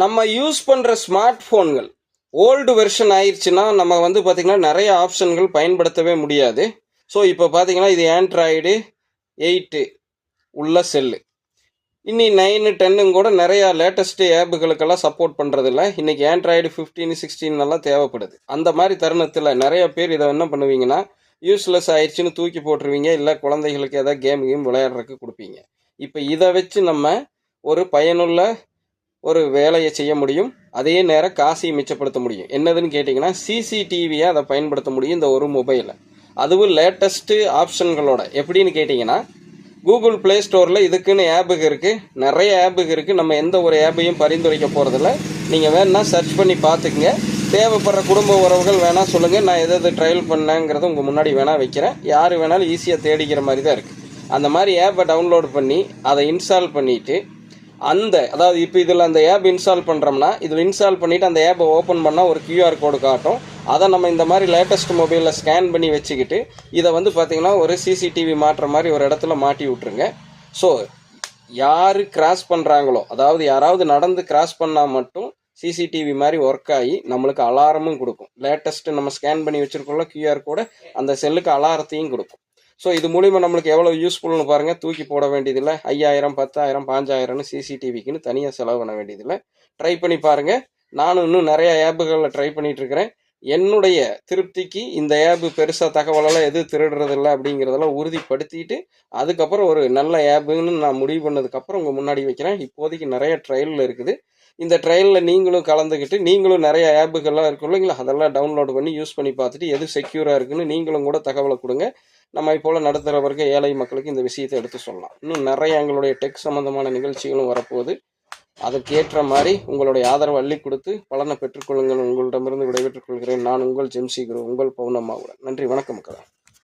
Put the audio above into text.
நம்ம யூஸ் பண்ணுற smart ஃபோன்கள் old version ஆயிடுச்சுன்னா நம்ம வந்து பார்த்திங்கன்னா நிறைய ஆப்ஷன்கள் பயன்படுத்தவே முடியாது. ஸோ இப்போ பார்த்தீங்கன்னா இது ஆண்ட்ராய்டு எயிட்டு உள்ள செல்லு இன்னி நைனு டென்னும் கூட நிறையா லேட்டஸ்ட்டு ஆப்புகளுக்கெல்லாம் சப்போர்ட் பண்ணுறதில்ல இன்றைக்கி ஆண்ட்ராய்டு ஃபிஃப்டீன் சிக்ஸ்டீன் எல்லாம் தேவைப்படுது. அந்த மாதிரி தருணத்தில் நிறைய பேர் இதை என்ன பண்ணுவீங்கன்னா யூஸ்லெஸ் ஆயிடுச்சுன்னு தூக்கி போட்டுருவீங்க. இல்லை குழந்தைகளுக்கு ஏதாவது கேம் கேம் விளையாடுறதுக்கு கொடுப்பீங்க. இப்போ இதை வச்சு நம்ம ஒரு பயனுள்ள ஒரு வேலையை செய்ய முடியும் அதே நேரம் காசையும் மிச்சப்படுத்த முடியும். என்னதுன்னு கேட்டிங்கன்னா சிசிடிவியை அதை பயன்படுத்த முடியும் இந்த ஒரு மொபைலில் அதுவும் லேட்டஸ்ட்டு ஆப்ஷன்களோட எப்படின்னு கேட்டிங்கன்னா கூகுள் ப்ளே ஸ்டோரில் இதுக்குன்னு ஆப்புக்கு இருக்குது நிறைய ஆப்புக்கு இருக்குது நம்ம எந்த ஒரு ஆப்பையும் பரிந்துரைக்க போகிறதில்ல நீங்கள் வேணால் சர்ச் பண்ணி பார்த்துக்குங்க. தேவைப்படுற குடும்ப உறவுகள் வேணால் சொல்லுங்கள் நான் எது எது ட்ரையல் பண்ணேங்கிறத உங்கள் முன்னாடி வேணால் வைக்கிறேன். யார் வேணாலும் ஈஸியாக தேடிக்கிற மாதிரி தான் இருக்குது அந்த மாதிரி ஆப்பை டவுன்லோட் பண்ணி அதை இன்ஸ்டால் பண்ணிவிட்டு அந்த அதாவது இப்போ இதில் அந்த ஆப் இன்ஸ்டால் பண்ணுறோம்னா இதில் இன்ஸ்டால் பண்ணிவிட்டு அந்த ஆப்பை ஓப்பன் பண்ணால் ஒரு கியூஆர் கோடு காட்டும். அதை நம்ம இந்த மாதிரி லேட்டஸ்ட் மொபைலில் ஸ்கேன் பண்ணி வச்சுக்கிட்டு இதை வந்து பார்த்திங்கன்னா ஒரு சிசிடிவி மாட்டுற மாதிரி ஒரு இடத்துல மாட்டி விட்ருங்க ஸோ யார் கிராஸ் பண்ணுறாங்களோ அதாவது யாராவது நடந்து கிராஸ் பண்ணால் மட்டும் சிசிடிவி மாதிரி ஒர்க் ஆகி நம்மளுக்கு அலாரமும் கொடுக்கும். லேட்டஸ்ட்டு நம்ம ஸ்கேன் பண்ணி வச்சுருக்கோம்ல கியூஆர் கூட அந்த செல்லுக்கு அலாரத்தையும் கொடுக்கும். ஸோ இது மூலிமா நம்மளுக்கு எவ்வளோ யூஸ்ஃபுல்னு பாருங்கள் தூக்கி போட வேண்டியதில்லை. ஐயாயிரம் பத்தாயிரம் பாஞ்சாயிரம்னு சிசிடிவிக்குன்னு தனியாக செலவு பண்ண வேண்டியதில்லை. ட்ரை பண்ணி பாருங்கள் நானும் இன்னும் நிறைய ஆப்புகளில் ட்ரை பண்ணிட்டு இருக்கிறேன் என்னுடைய திருப்திக்கு இந்த ஆப் பெருசாக தகவலெல்லாம் எது திருடுறதில்ல அப்படிங்கிறதெல்லாம் உறுதிப்படுத்திட்டு அதுக்கப்புறம் ஒரு நல்ல ஆப்புன்னு நான் முடிவு பண்ணதுக்கப்புறம் உங்கள் முன்னாடி வைக்கிறேன். இப்போதைக்கு நிறைய ட்ரையலில் இருக்குது. இந்த ட்ரையலில் நீங்களும் கலந்துக்கிட்டு நீங்களும் நிறைய ஆப்புகள்லாம் இருக்கும் இல்லைங்களா அதெல்லாம் டவுன்லோட் பண்ணி யூஸ் பண்ணி பார்த்துட்டு எது செக்யூராக இருக்குன்னு நீங்களும் கூட தகவலை கொடுங்க. நம்மை இப்போ நடுத்தர ஏழை மக்களுக்கு இந்த விஷயத்தை எடுத்து சொல்லலாம். இன்னும் நிறைய எங்களுடைய டெக் சம்பந்தமான நிகழ்ச்சிகளும் வரப்போகுது. அதற்கேற்ற மாதிரி உங்களுடைய ஆதரவு அள்ளி கொடுத்து பலனை பெற்றுக்கொள்ளுங்கள். உங்களிடமிருந்து விடைபெற்றுக் கொள்கிறேன். நான் உங்கள் ஜெம்சி குரு உங்கள் பௌர்ணமாவுடன் நன்றி வணக்கம் மக்களே.